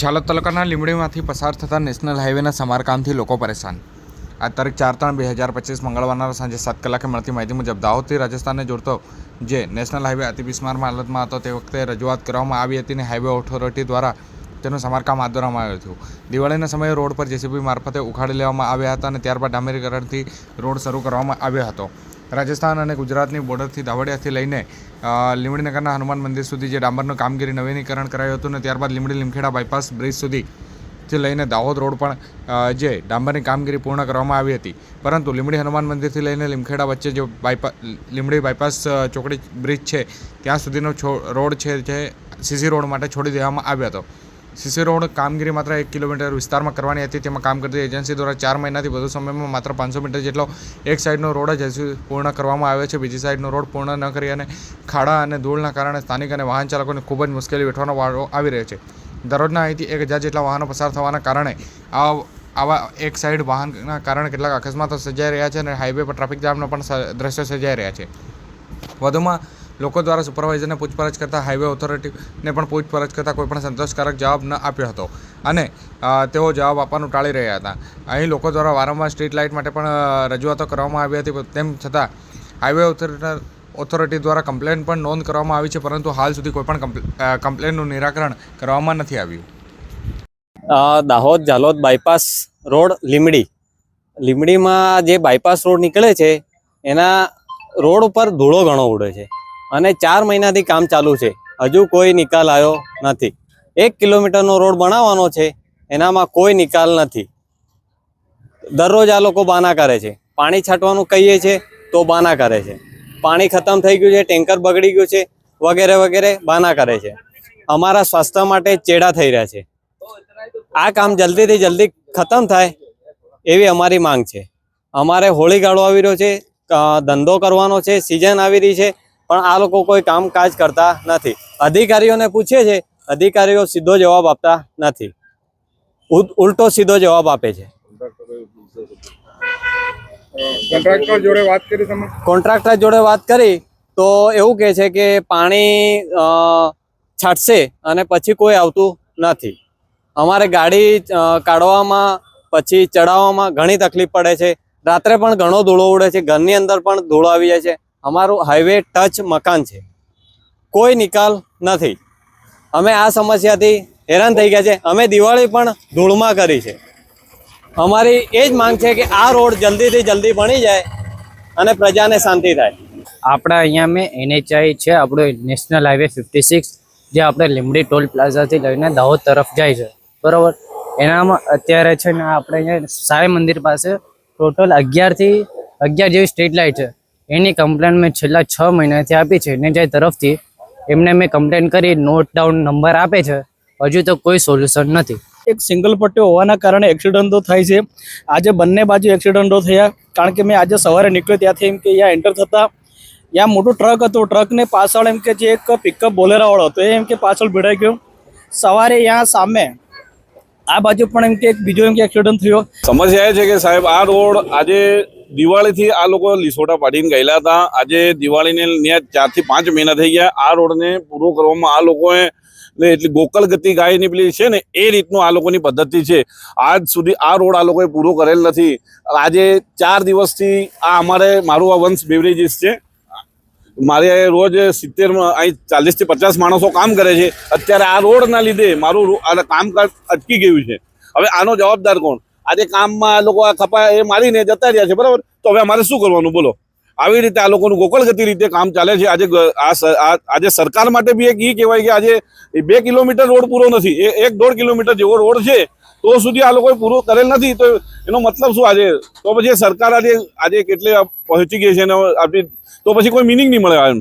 ઝાલોદ તાલુકાના લીંબડીમાંથી પસાર થતા નેશનલ હાઈવેના સમારકામથી લોકો પરેશાન. આ તારીખ ચાર ત્રણ બે હજાર પચીસ મંગળવારના સાંજે સાત કલાકે મળતી માહિતી મુજબ દાહોદથી રાજસ્થાનને જોડતો જે નેશનલ હાઈવે અતિ બિસ્મારમાં હાલતમાં હતો તે વખતે રજૂઆત કરવામાં આવી હતી અને હાઈવે ઓથોરિટી દ્વારા તેનું સમારકામ હાથ ધરવામાં આવ્યું હતું. દિવાળીના સમયે રોડ પર જેસીબી મારફતે ઉખાડી લેવામાં આવ્યા હતા અને ત્યારબાદ ડામરીકરણથી રોડ શરૂ કરવામાં આવ્યો હતો. રાજસ્થાન અને ગુજરાતની બોર્ડરથી દાવડિયાથી લઈને લીમડીનગરના હનુમાન મંદિર સુધી જે ડામરનું કામગીરી નવીનીકરણ કરાયું હતું ને ત્યારબાદ લીમડી લીમખેડા બાયપાસ બ્રિજ સુધી થી લઈને દાહોદ રોડ પણ જે ડાંબરની કામગીરી પૂર્ણ કરવામાં આવી હતી. પરંતુ લીમડી હનુમાન મંદિરથી લઈને લીમખેડા વચ્ચે જે બાયપા લીમડી બાયપાસ ચોકડી બ્રિજ છે, ત્યાં સુધીનો રોડ છે જે સીસી રોડ માટે છોડી દેવામાં આવ્યો હતો. સીસી રોડ કામગીરી માત્ર એક કિલોમીટર વિસ્તારમાં કરવાની હતી. તેમાં કામ કરતી એજન્સી દ્વારા ચાર મહિનાથી વધુ સમયમાં માત્ર પાંચસો મીટર જેટલો એક સાઈડનો રોડ જ હજુ પૂર્ણ કરવામાં આવ્યો છે. બીજી સાઈડનો રોડ પૂર્ણ ન કરી અને ખાડા અને ધૂળના કારણે સ્થાનિક અને વાહન ચાલકોને ખૂબ જ મુશ્કેલી વેઠવાનો વારો આવી રહ્યો છે. દરરોજના અહીંથી એક હજાર જેટલા વાહનો પસાર થવાના કારણે આ આવા એક સાઈડ વાહનના કારણે કેટલાક અકસ્માતો સર્જાઈ રહ્યા છે અને હાઈવે પર ટ્રાફિક જામનો પણ દ્રશ્યો સર્જાઈ રહ્યા છે. વધુમાં લોકો દ્વારા સુપરવાઇઝરને પૂછપરછ કરતાં હાઈવે ઓથોરિટીને પણ પૂછપરછ કરતાં કોઈ પણ સંતોષકારક જવાબ ન આપ્યો હતો. અને તેઓ જવાબ આપવાનું ટાળી રહ્યા હતા. અહીં લોકો દ્વારા વારંવાર સ્ટ્રીટ લાઇટ માટે પણ રજૂઆતો કરવામાં આવી હતી. તેમ છતાં હાઈવે ઓથોરિટી ઓથોરિટી દ્વારા કમ્પ્લેન પણ નોંધ કરવામાં આવી છે, પરંતુ હાલ સુધી કોઈ પણ કમ્પ્લેનનું નિરાકરણ કરવામાં નથી આવ્યું. Dahod Jhalod bypass road Limdi. લીમડીમાં જે બાયપાસ રોડ નીકળે છે, એના રોડ ઉપર ધૂળો ઘણો ઉડે છે. અને ચાર મહિનાથી કામ ચાલુ છે. હજુ કોઈ નિકાલ આવ્યો નથી. એક કિલોમીટરનો રોડ બનાવવાનો છે, એનામાં કોઈ નિકાલ નથી. દરરોજ આ લોકો બાના કરે છે. પાણી છાંટવાનું કહીએ છે, તો બાના કરે છે. પાણી ખતમ થઈ ગયું છે, ટેન્કર બગડી ગયું છે, વગેરે વગેરે બાના કરે છે. અમારા સ્વાસ્થ્ય માટે ચેડા થઈ રહ્યા છે. આ કામ જલ્દીથી જલ્દી ખતમ થાય એવી અમારી માંગ છે. અમારે હોળી ગાળો આવી રહ્યો છે ધંધો કરવાનો છે, સિઝન આવી રહી છે પણ આ લોકો કોઈ કામકાજ કરતા નથી. અધિકારીઓને પૂછે છે અધિકારીઓ સીધો જવાબ આપતા નથી. ઉલટો સીધો જવાબ આપે છે. કોન્ટ્રાક્ટર જોડે વાત કરી તમે? કોન્ટ્રાક્ટર જોડે વાત કરી તો એવું કહે છે કે પાણી છાંટશે અને પછી કોઈ આવતું નથી. અમારે ગાડી કાઢવામાં પછી ચડાવવામાં ઘણી તકલીફ પડે છે. રાત્રે પણ ઘણો ધૂળો ઉડે છે ઘરની અંદર પણ ધૂળો આવી જાય છે. અમારું હાઈવે ટચ મકાન છે. કોઈ નિકાલ નથી. અમે આ સમસ્યાથી હેરાન થઈ ગયા છે. અમે દિવાળી પણ ધૂળમાં કરી છે. અમારી એ જ માંગ છે કે આ રોડ જલ્દીથી જલ્દી બની જાય અને પ્રજાને શાંતિ થાય. આપણા અહીંયા મેં એનએચઆઈ છે, આપણું નેશનલ હાઈવે ફિફ્ટી સિક્સ જે આપણે લીમડી ટોલ પ્લાઝાથી લઈને દાહોદ તરફ જાય છે. બરાબર? એનામાં અત્યારે છે ને આપણે અહીંયા સાંઈ મંદિર પાસે ટોટલ અગિયારથી અગિયાર જેવી સ્ટ્રીટ લાઇટ છે. એની કમ્પ્લેન મેં છેલ્લા છ મહિનાથી આપી છે. એનએચઆઈ તરફથી એમને મેં કમ્પ્લેન કરી નોટ ડાઉન નંબર આપે છે. હજુ તો કોઈ સોલ્યુશન નથી. એક સિંગલ પટ્ટી હોવાના કારણે એક્સિડન્ટો થાય છે. આજે બંને બાજુ એક્સિડન્ટો થયા. કારણ કે મેં આજે સવારે નીકળ્યો ત્યાંથી એમ કે અહીંયા એન્ટર થતા. ત્યાં મોટું ટ્રક હતું. ટ્રકને પાછળ એમ કે જે એક પિકઅપ બોલેરાવાળો હતો. એ એમ કે પાછળ ભીડાઈ ગયો. સવારે ત્યાં સામે આ બાજુ પણ એમ કે એક બીજો એમ કે એક્સિડન્ટ થયો. સમસ્યા એ છે કે સાહેબ આ રોડ આજે દિવાળીથી આ લોકો લીસોટા પાડીને ગયેલા હતા. આજે દિવાળીને ત્યાં ચારથી પાંચ મહિના થઈ ગયા. આ રોડને પૂરો કરવામાં આ લોકોએ એટલી ગોકળ ગતિ ગાયની પેલી છે ને એ રીતનું આ લોકોની પદ્ધતિ છે. આજ સુધી આ રોડ આ લોકોએ પૂરો કરેલ નથી. આજે ચાર દિવસથી આ અમારે મારું આ વંશ બેવરેજીસ છે. મારે રોજ સિત્તેર અહીં ચાલીસથી પચાસ માણસો કામ કરે છે. અત્યારે આ રોડના લીધે મારું કામકાજ અટકી ગયું છે. હવે આનો જવાબદાર કોણ? આજે કામમાં લોકો આ ખપા એ મારીને જતા રહ્યા છે, બરાબર? તો હવે અમારે શું કરવાનું, બોલો? આવી રીતે આ લોકોનું ગોકળગતિ રીતે કામ ચાલે છે. આજે આજે સરકાર માટે બી એક એ કહેવાય કે આજે બે કિલોમીટર રોડ પૂરો નથી. એ એક દોઢ કિલોમીટર જેવો રોડ છે, તો સુધી આ લોકોએ પૂરો કરેલ નથી. તો એનો મતલબ શું આજે? તો પછી સરકાર આજે આજે કેટલે પહોંચી ગઈ છે અને આપણી તો પછી કોઈ મિનિંગ નહીં મળે એમ.